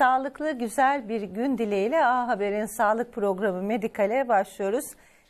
Sağlıklı, güzel bir gün dileğiyle A Haber'in sağlık programı Medikal'e başlıyoruz.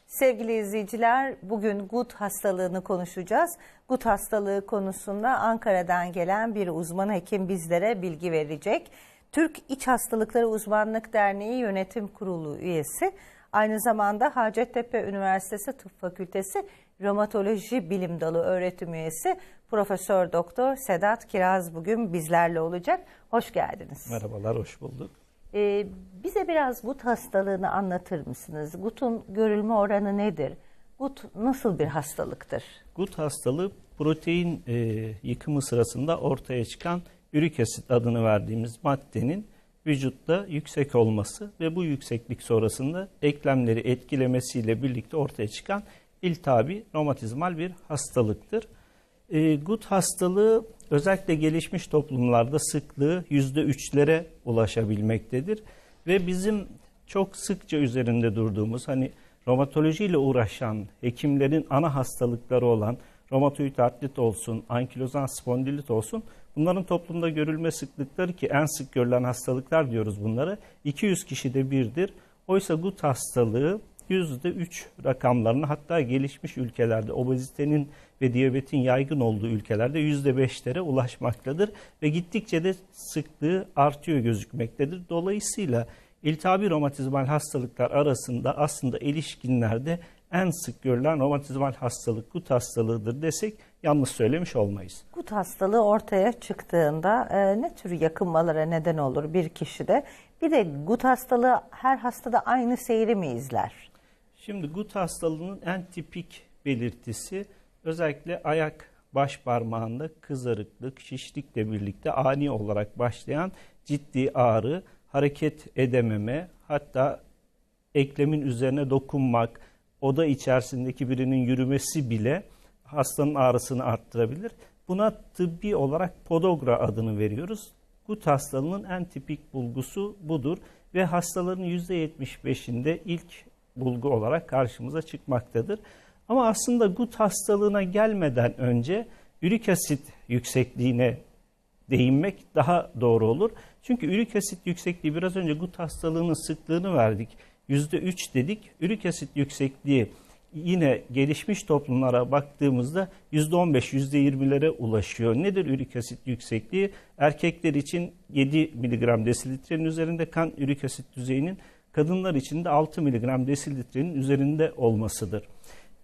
Sevgili izleyiciler, bugün gut hastalığını konuşacağız. Gut hastalığı konusunda Ankara'dan gelen bir uzman hekim bizlere bilgi verecek. Türk İç Hastalıkları Uzmanlık Derneği Yönetim Kurulu üyesi. Aynı zamanda Hacettepe Üniversitesi Tıp Fakültesi Romatoloji Bilim Dalı öğretim üyesi Profesör Doktor Sedat Kiraz bugün bizlerle olacak. Hoş geldiniz. Merhabalar, hoş bulduk. Ee, bize biraz gut hastalığını anlatır mısınız? Gut'un görülme oranı nedir? Gut nasıl bir hastalıktır? Gut hastalığı protein e, yıkımı sırasında ortaya çıkan ürik asit adını verdiğimiz maddenin vücutta yüksek olması ve bu yükseklik sonrasında eklemleri etkilemesiyle birlikte ortaya çıkan iltihabi romatizmal bir hastalıktır. E, gut hastalığı özellikle gelişmiş toplumlarda sıklığı %3'lere ulaşabilmektedir. Ve bizim çok sıkça üzerinde durduğumuz hani romatolojiyle uğraşan hekimlerin ana hastalıkları olan romatoid artrit olsun, ankilozan spondilit olsun bunların toplumda görülme sıklıkları ki en sık görülen hastalıklar diyoruz bunları 200 kişide birdir. Oysa gut hastalığı %3 rakamlarını hatta gelişmiş ülkelerde obezitenin ve diyabetin yaygın olduğu ülkelerde %5'lere ulaşmaktadır ve gittikçe de sıklığı artıyor gözükmektedir. Dolayısıyla iltihabi romatizmal hastalıklar arasında aslında erişkinlerde en sık görülen romatizmal hastalık gut hastalığıdır desek yanlış söylemiş olmayız. Gut hastalığı ortaya çıktığında e, ne tür yakınmalara neden olur bir kişide? Bir de gut hastalığı her hastada aynı seyri mi izler? Şimdi gut hastalığının en tipik belirtisi özellikle ayak baş parmağında kızarıklık, şişlikle birlikte ani olarak başlayan ciddi ağrı, hareket edememe, hatta eklemin üzerine dokunmak, oda içerisindeki birinin yürümesi bile hastanın ağrısını arttırabilir. Buna tıbbi olarak podogra adını veriyoruz. Gut hastalığının en tipik bulgusu budur ve hastaların %75'inde ilk bulgu olarak karşımıza çıkmaktadır. Ama aslında gut hastalığına gelmeden önce ürik asit yüksekliğine değinmek daha doğru olur. Çünkü ürik asit yüksekliği biraz önce gut hastalığının sıklığını verdik. %3 dedik. Ürik asit yüksekliği yine gelişmiş toplumlara baktığımızda %15, %20'lere ulaşıyor. Nedir ürik asit yüksekliği? Erkekler için 7 mg desilitrenin üzerinde kan ürik asit düzeyinin kadınlar için de 6 mg desilitrenin üzerinde olmasıdır.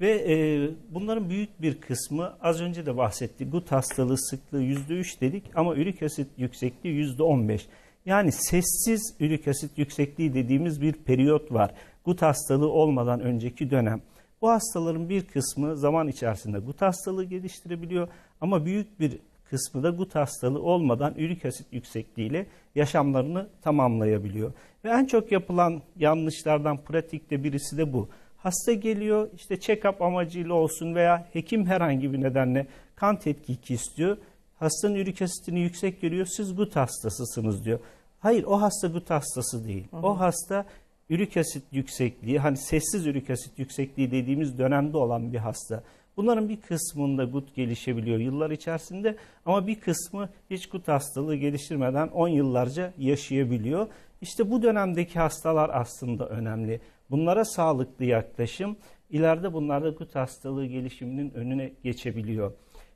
Ve e, bunların büyük bir kısmı az önce de bahsettik. Gut hastalığı sıklığı %3 dedik ama ürik asit yüksekliği %15. Yani sessiz ürik asit yüksekliği dediğimiz bir periyot var. Gut hastalığı olmadan önceki dönem. Bu hastaların bir kısmı zaman içerisinde gut hastalığı geliştirebiliyor ama büyük bir kısmı da gut hastalığı olmadan ürik asit yüksekliğiyle yaşamlarını tamamlayabiliyor. Ve en çok yapılan yanlışlardan pratikte birisi de bu. Hasta geliyor işte check-up amacıyla olsun veya hekim herhangi bir nedenle kan tetkiki istiyor. Hastanın ürik asitini yüksek görüyor. Siz gut hastasısınız diyor. Hayır o hasta gut hastası değil. Hı hı. O hasta ürik asit yüksekliği hani sessiz ürik asit yüksekliği dediğimiz dönemde olan bir hasta. Bunların bir kısmında gut gelişebiliyor yıllar içerisinde ama bir kısmı hiç gut hastalığı geliştirmeden 10 yıllarca yaşayabiliyor. İşte bu dönemdeki hastalar aslında önemli. Bunlara sağlıklı yaklaşım ileride bunlarda gut hastalığı gelişiminin önüne geçebiliyor.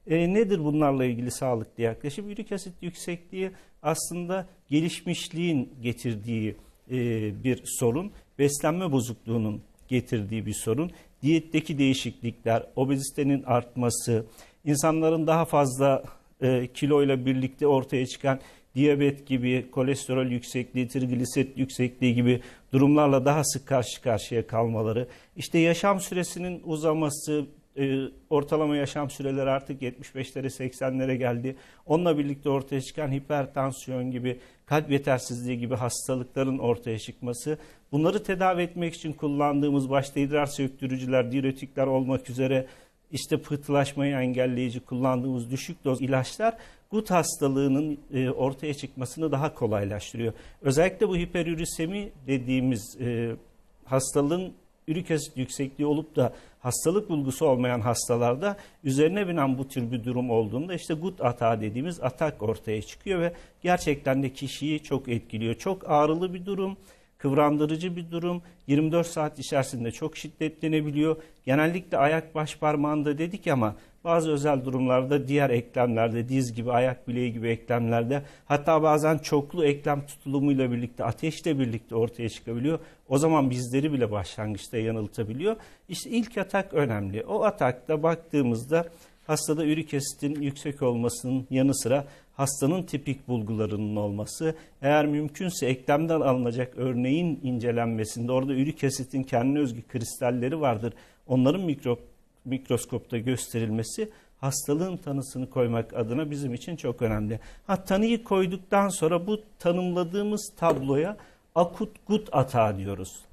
E, nedir bunlarla ilgili sağlıklı yaklaşım? Ürik asit yüksekliği aslında gelişmişliğin getirdiği e, bir sorun. Beslenme bozukluğunun getirdiği bir sorun. Diyetteki değişiklikler, obezitenin artması, insanların daha fazla e, kiloyla birlikte ortaya çıkan diyabet gibi, kolesterol yüksekliği, trigliserit yüksekliği gibi durumlarla daha sık karşı karşıya kalmaları, işte yaşam süresinin uzaması, e, ortalama yaşam süreleri artık 75'lere 80'lere geldi. Onunla birlikte ortaya çıkan hipertansiyon gibi, kalp yetersizliği gibi hastalıkların ortaya çıkması, bunları tedavi etmek için kullandığımız başta idrar söktürücüler, diüretikler olmak üzere işte pıhtılaşmayı engelleyici kullandığımız düşük doz ilaçlar gut hastalığının e, ortaya çıkmasını daha kolaylaştırıyor. Özellikle bu hiperürisemi dediğimiz e, hastalığın ürik asit yüksekliği olup da hastalık bulgusu olmayan hastalarda üzerine binen bu tür bir durum olduğunda işte gut atağı dediğimiz atak ortaya çıkıyor ve gerçekten de kişiyi çok etkiliyor. Çok ağrılı bir durum kıvrandırıcı bir durum. 24 saat içerisinde çok şiddetlenebiliyor. Genellikle ayak baş parmağında dedik ama bazı özel durumlarda diğer eklemlerde, diz gibi, ayak bileği gibi eklemlerde hatta bazen çoklu eklem tutulumuyla birlikte, ateşle birlikte ortaya çıkabiliyor. O zaman bizleri bile başlangıçta yanıltabiliyor. İşte ilk atak önemli. O atakta baktığımızda hastada ürik asitin yüksek olmasının yanı sıra hastanın tipik bulgularının olması, eğer mümkünse eklemden alınacak örneğin incelenmesinde orada ürik asitin kendine özgü kristalleri vardır. Onların mikro, mikroskopta gösterilmesi hastalığın tanısını koymak adına bizim için çok önemli. Ha tanıyı koyduktan sonra bu tanımladığımız tabloya akut gut atağı diyoruz.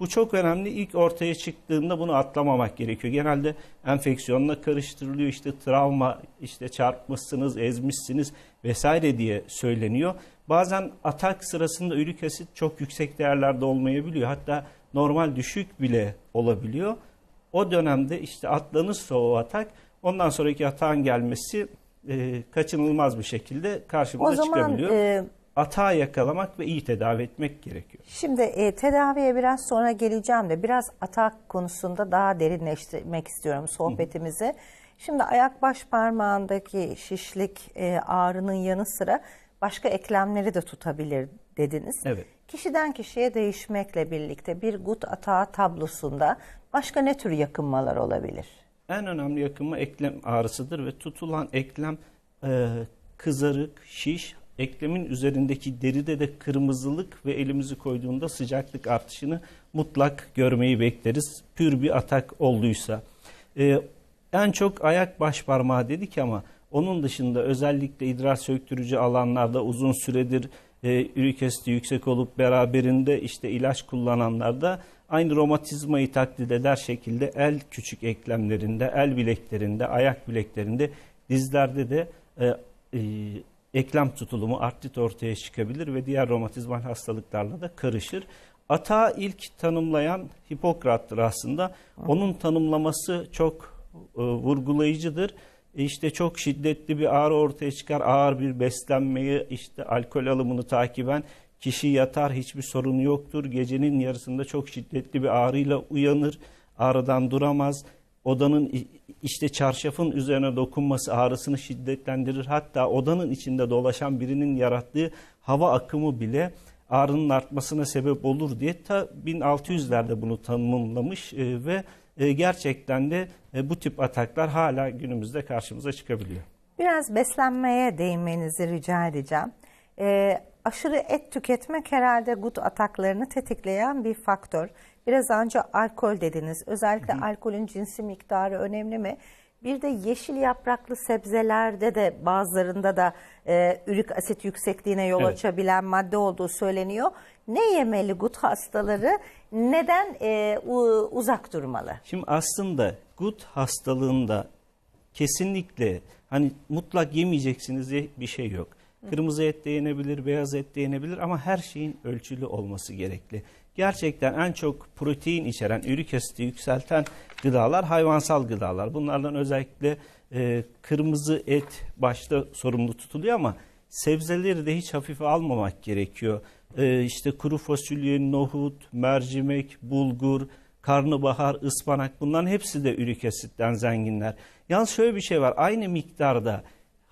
Bu çok önemli. İlk ortaya çıktığında bunu atlamamak gerekiyor. Genelde enfeksiyonla karıştırılıyor. İşte travma, işte çarpmışsınız, ezmişsiniz vesaire diye söyleniyor. Bazen atak sırasında ürik asit çok yüksek değerlerde olmayabiliyor. Hatta normal düşük bile olabiliyor. O dönemde işte atlanırsa o atak ondan sonraki atağın gelmesi e, kaçınılmaz bir şekilde karşımıza O zaman çıkabiliyor. e, Atağı yakalamak ve iyi tedavi etmek gerekiyor. Şimdi e, tedaviye biraz sonra geleceğim de biraz atak konusunda daha derinleştirmek istiyorum sohbetimizi. Şimdi ayak baş parmağındaki şişlik e, ağrının yanı sıra başka eklemleri de tutabilir dediniz. Evet. Kişiden kişiye değişmekle birlikte bir gut atağı tablosunda başka ne tür yakınmalar olabilir? En önemli yakınma eklem ağrısıdır ve tutulan eklem e, kızarık, şiş, eklemin üzerindeki deride de kırmızılık ve elimizi koyduğunda sıcaklık artışını mutlak görmeyi bekleriz. Pür bir atak olduysa. E, en çok ayak baş parmağı dedik ama onun dışında özellikle idrar söktürücü alanlarda uzun süredir e, ürik yüksek olup beraberinde işte ilaç kullananlarda aynı romatizmayı taklit eder şekilde el küçük eklemlerinde, el bileklerinde, ayak bileklerinde, dizlerde de e, e, eklem tutulumu, artrit ortaya çıkabilir ve diğer romatizmal hastalıklarla da karışır. Atağı ilk tanımlayan Hipokrat'tır aslında. Onun tanımlaması çok e, vurgulayıcıdır. E İşte çok şiddetli bir ağrı ortaya çıkar. Ağır bir beslenmeyi, işte alkol alımını takiben kişi yatar, hiçbir sorunu yoktur. Gecenin yarısında çok şiddetli bir ağrıyla uyanır. Ağrıdan duramaz. Odanın işte çarşafın üzerine dokunması ağrısını şiddetlendirir. Hatta odanın içinde dolaşan birinin yarattığı hava akımı bile ağrının artmasına sebep olur diye ta 1600'lerde bunu tanımlamış e, ve e, gerçekten de e, bu tip ataklar hala günümüzde karşımıza çıkabiliyor. Biraz beslenmeye değinmenizi rica edeceğim. Ee, aşırı et tüketmek herhalde gut ataklarını tetikleyen bir faktör. Biraz önce alkol dediniz. Özellikle alkolün cinsi miktarı önemli mi? Bir de yeşil yapraklı sebzelerde de bazılarında da e, ürik asit yüksekliğine yol Evet. açabilen madde olduğu söyleniyor. Ne yemeli gut hastaları? Neden e, u- uzak durmalı? Şimdi aslında gut hastalığında kesinlikle hani mutlak yemeyeceksiniz diye bir şey yok. Kırmızı et de yenebilir, beyaz et de yenebilir ama her şeyin ölçülü olması gerekli. Gerçekten en çok protein içeren, ürik asiti yükselten gıdalar hayvansal gıdalar. Bunlardan özellikle e, kırmızı et başta sorumlu tutuluyor ama sebzeleri de hiç hafife almamak gerekiyor. E, işte kuru fasulye, nohut, mercimek, bulgur, karnabahar, ıspanak bunların hepsi de ürik asitten zenginler. Yalnız şöyle bir şey var. Aynı miktarda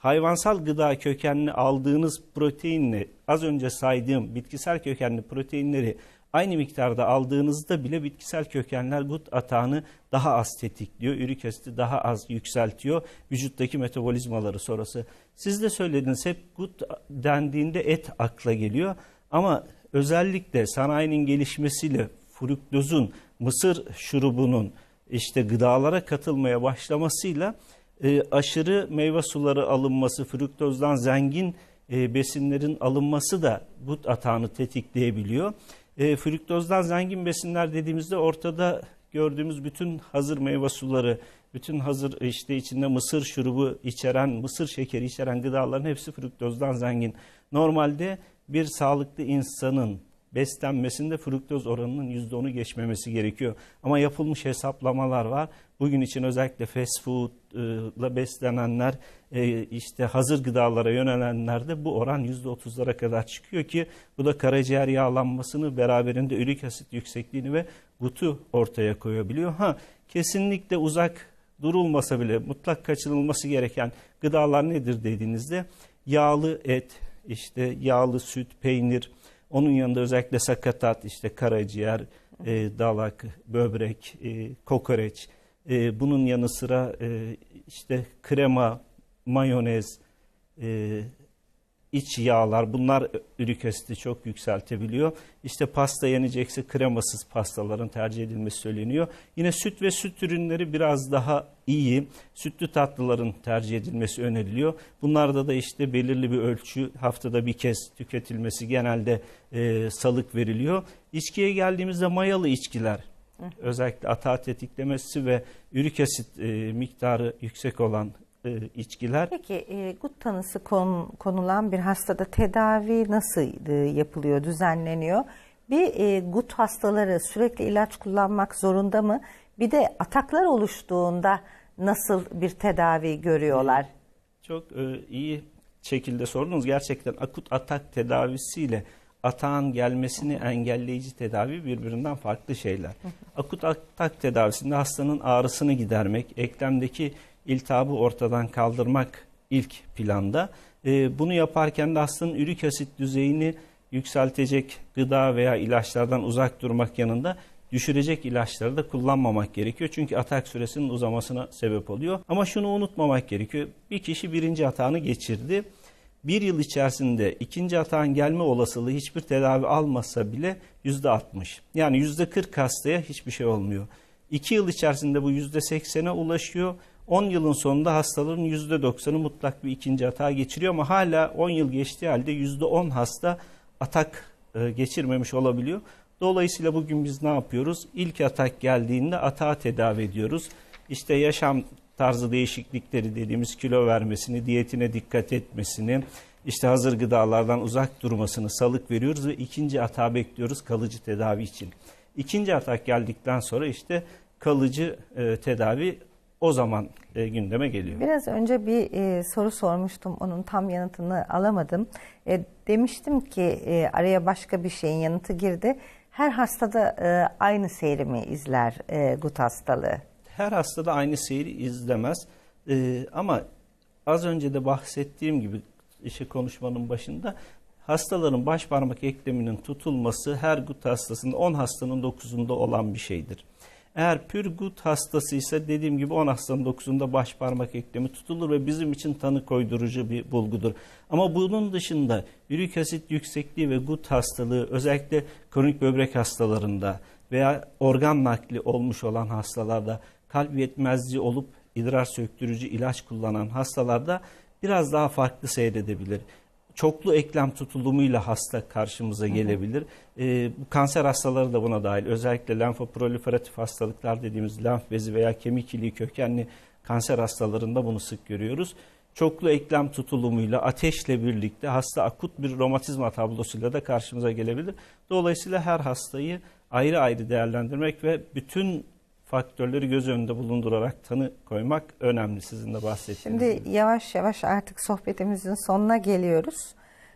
hayvansal gıda kökenli aldığınız proteinle az önce saydığım bitkisel kökenli proteinleri aynı miktarda aldığınızda bile bitkisel kökenler gut atağını daha az tetikliyor. Ürik asiti daha az yükseltiyor. Vücuttaki metabolizmaları sonrası. Siz de söylediniz hep gut dendiğinde et akla geliyor. Ama özellikle sanayinin gelişmesiyle fruktozun, mısır şurubunun işte gıdalara katılmaya başlamasıyla e, aşırı meyve suları alınması, fruktozdan zengin e, besinlerin alınması da gut atağını tetikleyebiliyor. E, fruktozdan zengin besinler dediğimizde ortada gördüğümüz bütün hazır meyve suları, bütün hazır işte içinde mısır şurubu içeren, mısır şekeri içeren gıdaların hepsi fruktozdan zengin. Normalde bir sağlıklı insanın beslenmesinde fruktoz oranının %10'u geçmemesi gerekiyor. Ama yapılmış hesaplamalar var. Bugün için özellikle fast food'la beslenenler, e, işte hazır gıdalara yönelenlerde bu oran %30'lara kadar çıkıyor ki bu da karaciğer yağlanmasını beraberinde ürik asit yüksekliğini ve gutu ortaya koyabiliyor. Ha kesinlikle uzak durulmasa bile mutlak kaçınılması gereken gıdalar nedir dediğinizde yağlı et, işte yağlı süt, peynir, onun yanında özellikle sakatat, işte karaciğer, e, dalak, böbrek, e, kokoreç, e, bunun yanı sıra e, işte krema, mayonez, e, iç yağlar bunlar ürik asiti çok yükseltebiliyor. İşte pasta yenecekse kremasız pastaların tercih edilmesi söyleniyor. Yine süt ve süt ürünleri biraz daha iyi. Sütlü tatlıların tercih edilmesi öneriliyor. Bunlarda da işte belirli bir ölçü haftada bir kez tüketilmesi genelde e, salık veriliyor. İçkiye geldiğimizde mayalı içkiler özellikle atağa tetiklemesi ve ürik asit e, miktarı yüksek olan e, içkiler Peki e, gut tanısı kon- konulan bir hastada tedavi nasıl e, yapılıyor, düzenleniyor? Bir e, gut hastaları sürekli ilaç kullanmak zorunda mı? Bir de ataklar oluştuğunda nasıl bir tedavi görüyorlar? Çok e, iyi şekilde sordunuz. Gerçekten akut atak tedavisiyle atağın gelmesini engelleyici tedavi birbirinden farklı şeyler. Akut atak tedavisinde hastanın ağrısını gidermek, eklemdeki iltihabı ortadan kaldırmak ilk planda. E, bunu yaparken de hastanın ürik asit düzeyini yükseltecek gıda veya ilaçlardan uzak durmak yanında düşürecek ilaçları da kullanmamak gerekiyor. Çünkü atak süresinin uzamasına sebep oluyor. Ama şunu unutmamak gerekiyor. Bir kişi birinci atağını geçirdi. Bir yıl içerisinde ikinci atağın gelme olasılığı hiçbir tedavi almasa bile yüzde 60. Yani yüzde 40 hastaya hiçbir şey olmuyor. İki yıl içerisinde bu yüzde 80'e ulaşıyor. 10 yılın sonunda hastaların yüzde 90'ı mutlak bir ikinci atağa geçiriyor ama hala 10 yıl geçtiği halde yüzde 10 hasta atak e, geçirmemiş olabiliyor. Dolayısıyla bugün biz ne yapıyoruz? İlk atak geldiğinde atağı tedavi ediyoruz. İşte yaşam tarzı değişiklikleri dediğimiz kilo vermesini, diyetine dikkat etmesini, işte hazır gıdalardan uzak durmasını salık veriyoruz ve ikinci atağı bekliyoruz kalıcı tedavi için. İkinci atak geldikten sonra işte kalıcı e, tedavi o zaman e, gündeme geliyor. Biraz önce bir e, soru sormuştum, onun tam yanıtını alamadım. E, demiştim ki e, araya başka bir şeyin yanıtı girdi. Her hastada e, aynı seyri mi izler e, gut hastalığı? her hastada aynı seyri izlemez. Ee, ama az önce de bahsettiğim gibi işe konuşmanın başında hastaların baş parmak ekleminin tutulması her gut hastasında 10 hastanın 9'unda olan bir şeydir. Eğer pür gut hastasıysa dediğim gibi 10 hastanın 9'unda baş parmak eklemi tutulur ve bizim için tanı koydurucu bir bulgudur. Ama bunun dışında ürik asit yüksekliği ve gut hastalığı özellikle kronik böbrek hastalarında veya organ nakli olmuş olan hastalarda kalp yetmezliği olup idrar söktürücü ilaç kullanan hastalarda biraz daha farklı seyredebilir. Çoklu eklem tutulumuyla hasta karşımıza gelebilir. Bu kanser hastaları da buna dahil. Özellikle lenfoproliferatif hastalıklar dediğimiz lenf bezi veya kemik iliği kökenli kanser hastalarında bunu sık görüyoruz. Çoklu eklem tutulumuyla ateşle birlikte hasta akut bir romatizma tablosuyla da karşımıza gelebilir. Dolayısıyla her hastayı ayrı ayrı değerlendirmek ve bütün faktörleri göz önünde bulundurarak tanı koymak önemli sizin de bahsettiğiniz gibi. Şimdi yavaş yavaş artık sohbetimizin sonuna geliyoruz.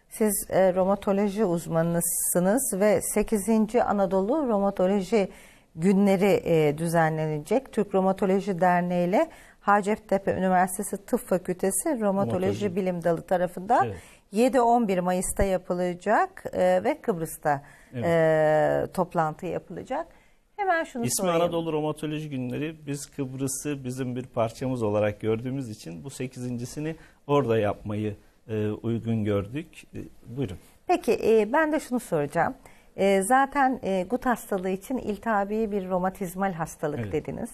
Siz e, romatoloji uzmanısınız ve 8. Anadolu Romatoloji Günleri e, düzenlenecek. Türk Romatoloji Derneği ile Hacettepe Üniversitesi Tıp Fakültesi Romatoloji, Romatoloji. Bilim Dalı tarafından Evet. 7-11 Mayıs'ta yapılacak e, ve Kıbrıs'ta e, toplantı yapılacak. Hemen şunu İsmi sorayım. Anadolu Romatoloji Günleri. Biz Kıbrıs'ı bizim bir parçamız olarak gördüğümüz için bu sekizincisini orada yapmayı e, uygun gördük. E, buyurun. Peki e, ben de şunu soracağım. E, zaten e, gut hastalığı için iltihabi bir romatizmal hastalık Evet. dediniz.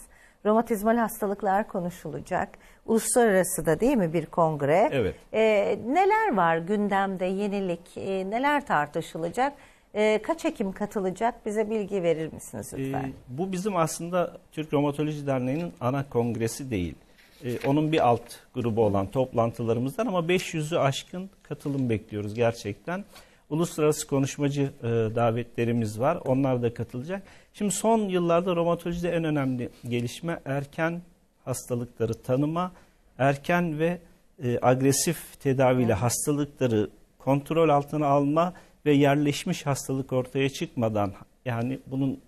Romatizmal hastalıklar konuşulacak. Uluslararası da değil mi bir kongre? Evet. E, neler var gündemde yenilik, e, neler tartışılacak? E, kaç Ekim katılacak? Bize bilgi verir misiniz lütfen? E, bu bizim aslında Türk Romatoloji Derneği'nin ana kongresi değil. E, onun bir alt grubu olan toplantılarımızdan ama 500'ü aşkın katılım bekliyoruz gerçekten. uluslararası konuşmacı e, davetlerimiz var. Onlar da katılacak. Şimdi son yıllarda romatolojide en önemli gelişme erken hastalıkları tanıma, erken ve e, agresif tedaviyle hastalıkları kontrol altına alma ve yerleşmiş hastalık ortaya çıkmadan yani bunun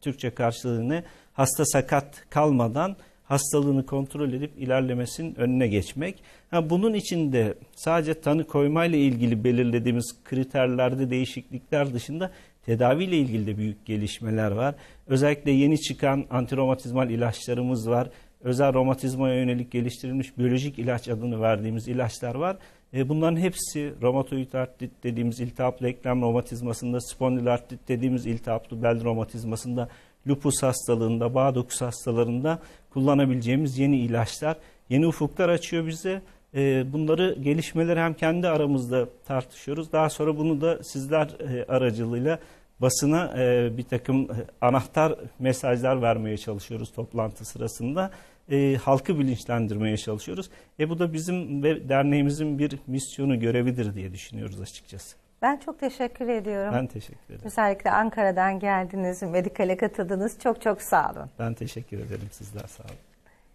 Türkçe karşılığı ne? Hasta sakat kalmadan hastalığını kontrol edip ilerlemesinin önüne geçmek. Ha, bunun için de sadece tanı koymayla ilgili belirlediğimiz kriterlerde değişiklikler dışında tedaviyle ilgili de büyük gelişmeler var. Özellikle yeni çıkan antiromatizmal ilaçlarımız var. Özel romatizmaya yönelik geliştirilmiş biyolojik ilaç adını verdiğimiz ilaçlar var. E, bunların hepsi romatoid artrit dediğimiz iltihaplı eklem romatizmasında, spondilartrit dediğimiz iltihaplı bel romatizmasında, lupus hastalığında, bağ dokusu hastalarında kullanabileceğimiz yeni ilaçlar, yeni ufuklar açıyor bize. E, bunları gelişmeleri hem kendi aramızda tartışıyoruz. Daha sonra bunu da sizler e, aracılığıyla basına e, bir takım e, anahtar mesajlar vermeye çalışıyoruz toplantı sırasında. E, halkı bilinçlendirmeye çalışıyoruz. E, bu da bizim ve derneğimizin bir misyonu, görevidir diye düşünüyoruz açıkçası. Ben çok teşekkür ediyorum. Ben teşekkür ederim. Özellikle Ankara'dan geldiniz, Medikal'e katıldınız. Çok çok sağ olun. Ben teşekkür ederim sizler sağ olun.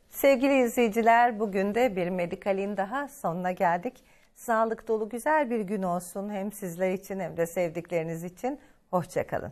Sevgili izleyiciler, bugün de bir Medikal'in daha sonuna geldik. Sağlık dolu güzel bir gün olsun hem sizler için hem de sevdikleriniz için. Hoşçakalın.